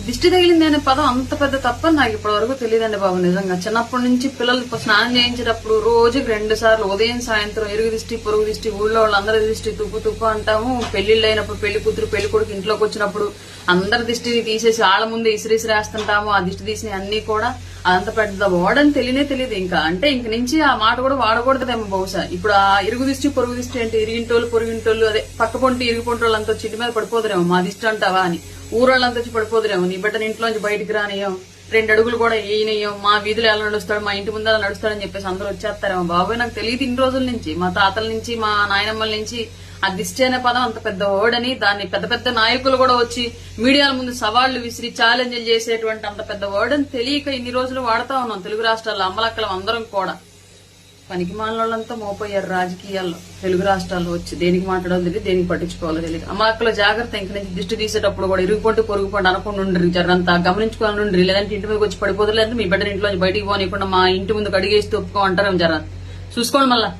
దిష్టి తగిలింది అనే పదం అంత పెద్ద తప్ప నాకు ఇప్పటి వరకు తెలియదండి బాబు నిజంగా. చిన్నప్పటి నుంచి పిల్లలు స్నానం చేయించేటప్పుడు రోజుకి రెండు సార్లు ఉదయం సాయంత్రం ఎరుగు దిష్టి పొరుగు దిష్టి ఊళ్ళో వాళ్ళందరి దిష్టి తుప్పు తుప్పు అంటాము. పెళ్ళిళ్ళు అయినప్పుడు పెళ్ళి కూతురు పెళ్ళి కొడుకు ఇంట్లోకి వచ్చినప్పుడు అందరి దిష్టిని తీసేసి ఆళ్ళ ముందు ఇసిరిసిరేస్తుంటాము. ఆ దిష్టి తీసిన అన్ని కూడా అంత పెద్ద వాడని తెలియనే తెలియదు ఇంకా. అంటే ఇంక నుంచి ఆ మాట కూడా వాడకూడదేమో బహుశా. ఇప్పుడు ఆ ఇరుగు దిష్టి పొరుగు దిష్టి అంటే ఇరిగింటోళ్ళు పొరుగింటోళ్ళు అదే పక్క పొంటి ఇరుగు పొంటి వాళ్ళంతా చిట్టి మీద పడిపోదురేమో మా దిష్టి అంటావా అని. ఊరోళ్ళంతా వచ్చి పడిపోదురేమో. నీ బిడ్డని ఇంట్లోంచి బయటికి రానియం రెండు అడుగులు కూడా వేయనియం మా వీధిలో ఎలా నడుస్తాడు మా ఇంటి ముందు ఎలా నడుస్తాడని చెప్పేసి అందరూ వచ్చేస్తారేమో. బాబోయ్ నాకు తెలియదు ఇన్ని రోజుల నుంచి. మా తాతల నుంచి మా నాయనమ్మల నుంచి. ఆ దిష్టి అనే పదం అంత పెద్ద ఓడని దాన్ని పెద్ద పెద్ద నాయకులు కూడా వచ్చి మీడియాల ముందు సవాళ్ళు విసిరి ఛాలెంజ్లు చేసేటువంటి అంత పెద్ద ఓడని అని తెలియక ఇన్ని రోజులు వాడతా ఉన్నాం తెలుగు రాష్ట్రాల్లో అమ్మలక్కలం అందరం కూడా. పనికి వాళ్ళంతా మోపోయారు రాజకీయాల్లో తెలుగు రాష్ట్రాల్లో వచ్చి. దేనికి మాట్లాడాలో తెలియదు దేనికి పట్టించుకోవాలో తెలియదు. అమ్మలక్కల జాగ్రత్త ఇంక నుంచి దిష్టి తీసేటప్పుడు కూడా ఇరుగుపంటు పొరుగు అనకుండా ఉండరు జరంతా గమనించుకోవాలని ఉండరు లేదంటే ఇంటి మీదకి వచ్చి పడిపోదు లేదంటే మీ బిడ్డని ఇంట్లో నుంచి బయటికి పోనీయకుండా మా ఇంటి ముందుకు అడిగేసి ఒప్పుకో అంటారేమో జర. చూసుకోండి మళ్ళా.